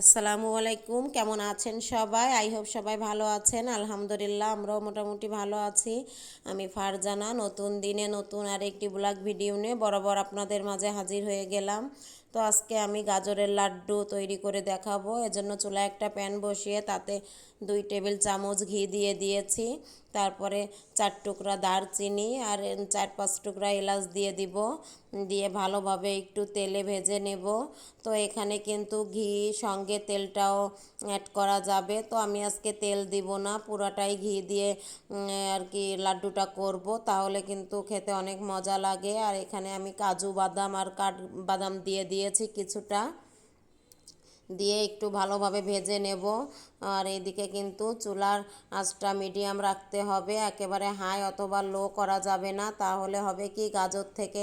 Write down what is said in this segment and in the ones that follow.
আসসালামু আলাইকুম, কেমন আছেন সবাই? আই হোপ সবাই ভালো আছেন। আলহামদুলিল্লাহ, আমরাও মোটামুটি ভালো আছি। আমি ফারজানা, নতুন দিনে নতুন আর একটি ব্লগ ভিডিও নিয়ে বরাবর আপনাদের মাঝে হাজির হয়ে গেলাম। তো আজকে আমি গাজরের লাড্ডু তৈরি করে দেখাবো। এজন্য চুলায় একটা প্যান বসিয়ে তাতে দুই টেবিল চামচ ঘি দিয়ে দিয়েছি। তারপরে চার টুকরা দারচিনি আর চার পাঁচ টুকরা এলাচ দিয়ে দিব। দিয়ে ভালোভাবে একটু তেলে ভেজে নেব। তো এখানে কিন্তু ঘি, সঙ্গে তেলটাও অ্যাড করা যাবে। তো আমি আজকে তেল দিব না, পুরাটাই ঘি দিয়ে আর কি লাড্ডুটা করব। তাহলে কিন্তু খেতে অনেক মজা লাগে। আর এখানে আমি কাজু বাদাম আর কাঠ বাদাম দিয়ে দিয়েছি কিছুটা। দিয়ে একটু ভালোভাবে ভেজে নেব। আর এদিকে কিন্তু চুলার আঁচটা মিডিয়াম রাখতে হবে, একেবারে হাই অথবা লো করা যাবে না। তাহলে হবে কি, গাজর থেকে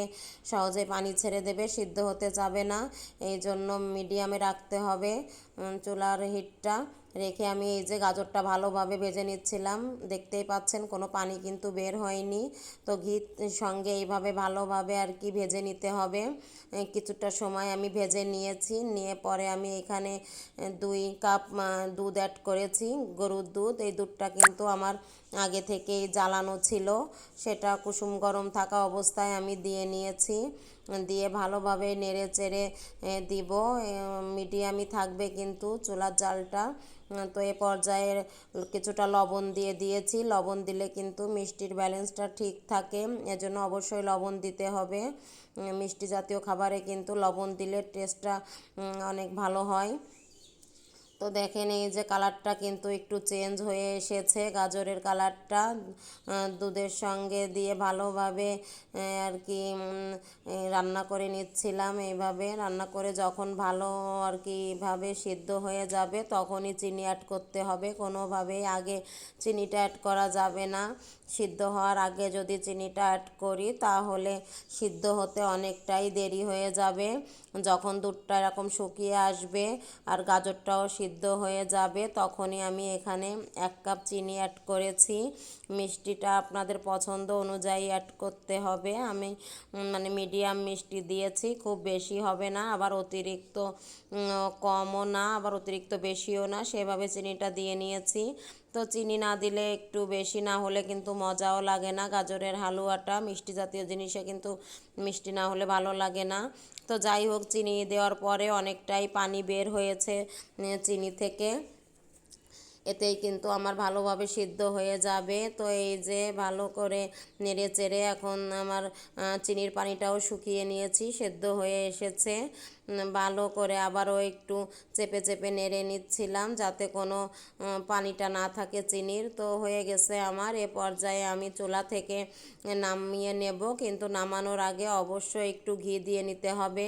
সহজে পানি ছেড়ে দেবে, সিদ্ধ হতে যাবে না। এই জন্য মিডিয়ামে রাখতে হবে চুলার হিটটা। রেখে আমি এই যে গাজরটা ভালোভাবে ভেজে নিচ্ছিলাম, দেখতেই পাচ্ছেন কোনো পানি কিন্তু বের হয়নি। তো ঘি সঙ্গে এইভাবে ভালোভাবে আর কি ভেজে নিতে হবে। কিছুটা সময় আমি ভেজে নিয়েছি, নিয়ে পরে আমি এখানে দুই কাপ দুধ অ্যাড করেছি, গরুর দুধ, এই দুধটা কিন্তু আমার আগে থেকেই জ্বালানো ছিল। সেটা কুসুম গরম থাকা অবস্থায় আমি দিয়ে নিয়েছি। দিয়ে ভালোভাবে নেড়ে চেড়ে দিব। মিডিয়ামই থাকবে কিন্তু চুলার জালটা। তো এ পর্যায়ে কিছুটা লবণ দিয়ে দিয়েছি। লবণ দিলে কিন্তু মিষ্টির ব্যালেন্সটা ঠিক থাকে। এজন্য অবশ্যই লবণ দিতে হবে। মিষ্টি জাতীয় খাবারে কিন্তু লবণ দিলে টেস্টটা অনেক ভালো হয়। তো দেখেন এই যে কালারটা কিন্তু একটু চেঞ্জ হয়ে এসেছে। গাজরের কালারটা দুধের সঙ্গে দিয়ে ভালোভাবে আর কি রান্না করে নিচ্ছিলাম এইভাবে। রান্না করে যখন ভালো, আর কি, ভাবে সিদ্ধ হয়ে যাবে তখনই চিনি অ্যাড করতে হবে। কোনোভাবেই আগে চিনিটা অ্যাড করা যাবে না। সিদ্ধ হওয়ার আগে যদি চিনিটা অ্যাড করি তাহলে সিদ্ধ হতে অনেকটাই দেরি হয়ে যাবে। যখন দুধটা এরকম শুকিয়ে আসবে আর গাজরটাও সিদ্ধ হয়ে যাবে, তখনই আমি এখানে এক কাপ চিনি অ্যাড করেছি। মিষ্টিটা আপনাদের পছন্দ অনুযায়ী অ্যাড করতে হবে। আমি মানে মিডিয়াম মিষ্টি দিয়েছি, খুব বেশি হবে না, আবার অতিরিক্ত কমও না, আবার অতিরিক্ত বেশিও না, সেভাবে চিনিটা দিয়ে নিয়েছি। তো চিনি না দিলে একটু বেশি না হলে কিন্তু মজাও লাগে না। গাজরের হালুয়াটা মিষ্টি জাতীয় জিনিসে কিন্তু মিষ্টি না হলে ভালো লাগে না। তো যাই হোক, চিনি দেওয়ার পরে অনেকটাই পানি বের হয়েছে চিনি থেকে। এতেই কিন্তু আমার ভালোভাবে সিদ্ধ হয়ে যাবে। তো এই যে ভালো করে নেড়ে চেড়ে এখন আমার চিনির পানিটাও শুকিয়ে নিয়েছি, সেদ্ধ হয়ে এসেছে। ভালো করে আবারও একটু চেপে চেপে নেড়ে নিচ্ছিলাম যাতে কোনো পানিটা না থাকে চিনির। তো হয়ে গেছে আমার, এ পর্যায়ে আমি চুলা থেকে নামিয়ে নেব। কিন্তু নামানোর আগে অবশ্যই একটু ঘি দিয়ে নিতে হবে।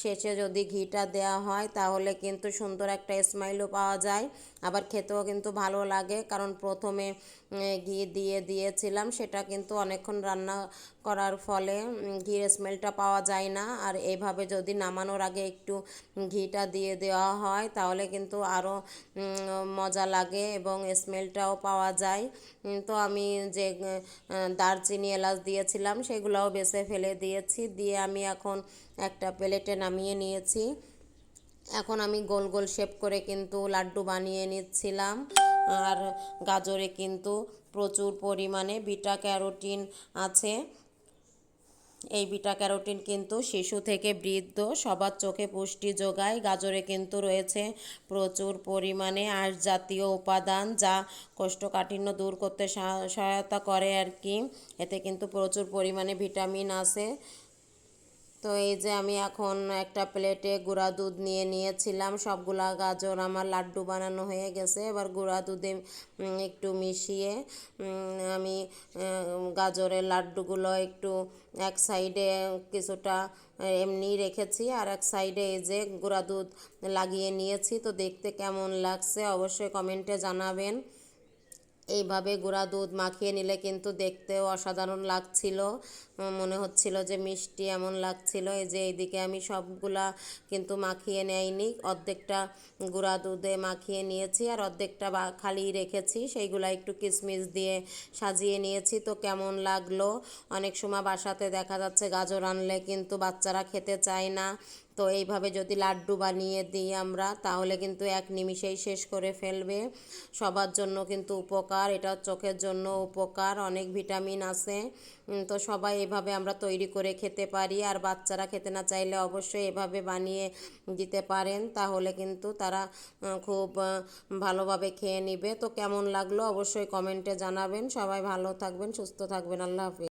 শেষে যদি ঘিটা দেওয়া হয় তাহলে কিন্তু সুন্দর একটা স্মাইলও পাওয়া যায়। আবার খেতেও কিন্তু ভালো লাগে, কারণ প্রথমে ঘি দিয়ে দিয়েছিলাম, সেটা কিন্তু অনেকক্ষণ রান্না করার ফলে ঘির স্মেলটা পাওয়া যায় না। আর এইভাবে যদি নামানোর আগে একটু ঘিটা দিয়ে দেওয়া হয়, তাহলে কিন্তু আরও মজা লাগে এবং স্মেলটাও পাওয়া যায়। তো আমি যে দারচিনি এলাচ দিয়েছিলাম, সেগুলোও বেছে ফেলে দিয়েছি, দিয়ে আমি এখন একটা প্লেটে নামিয়ে নিয়েছি। এখন আমি গোল গোল শেপ করে কিন্তু লাড্ডু বানিয়ে নিচ্ছিলাম। আর গাজরে কিন্তু প্রচুর পরিমাণে, বিটা ক্যারোটিন আছে। এই বিটা ক্যারোটিন কিন্তু শিশু থেকে বৃদ্ধ, সবার চোখে পুষ্টি যোগায়, গাজরে কিন্তু রয়েছে প্রচুর পরিমাণে আঁশ জাতীয় উপাদান যা কোষ্ঠকাঠিন্য দূর করতে সহায়তা করে আর কি। এতে কিন্তু প্রচুর পরিমাণে ভিটামিন আছে। তো এই যে আমি এখন একটা প্লেটে গুঁড়া দুধ নিয়ে নিয়েছিলাম, সবগুলা গাজর আমার লাড্ডু বানানো হয়ে গেছে। এবার গুঁড়া দুধে একটু মিশিয়ে আমি গাজরের লাড্ডুগুলো একটু এক সাইডে কিছুটা এমনি রেখেছি। আর এক সাইডে এই যে গুঁড়া দুধ লাগিয়ে নিয়েছি। তো দেখতে কেমন লাগছে অবশ্যই কমেন্টে জানাবেন। এইভাবে গুঁড়া দুধ মাখিয়ে নিলে কিন্তু দেখতেও অসাধারণ লাগছিল। মনে হচ্ছিল যে মিষ্টি এমন লাগছিল। এই যে এইদিকে আমি সবগুলা কিন্তু মাখিয়ে নেয়নি। অর্ধেকটা গুঁড়া দুধে মাখিয়ে নিয়েছি আর অর্ধেকটা খালি রেখেছি। সেইগুলা একটু কিশমিশ দিয়ে সাজিয়ে নিয়েছি। তো কেমন লাগল? অনেক সময় বাসাতে দেখা যাচ্ছে গাজর আনলে কিন্তু বাচ্চারা খেতে চায় না। তো এইভাবে যদি লাড্ডু বানিয়ে দিই আমরা, তাহলে কিন্তু এক নিমিষেই শেষ করে ফেলবে। সবার জন্য কিন্তু উপকার, এটা চোখের জন্য উপকার, অনেক ভিটামিন আছে। তো সবাই এভাবে আমরা তৈরি করে খেতে পারি। আর বাচ্চারা খেতে না চাইলে অবশ্যই এভাবে বানিয়ে দিতে পারেন, তাহলে কিন্তু তারা খুব ভালোভাবে খেয়ে নিবে। তো কেমন লাগল অবশ্যই কমেন্টে জানাবেন। সবাই ভালো থাকবেন, সুস্থ থাকবেন। আল্লাহ হাফিজ।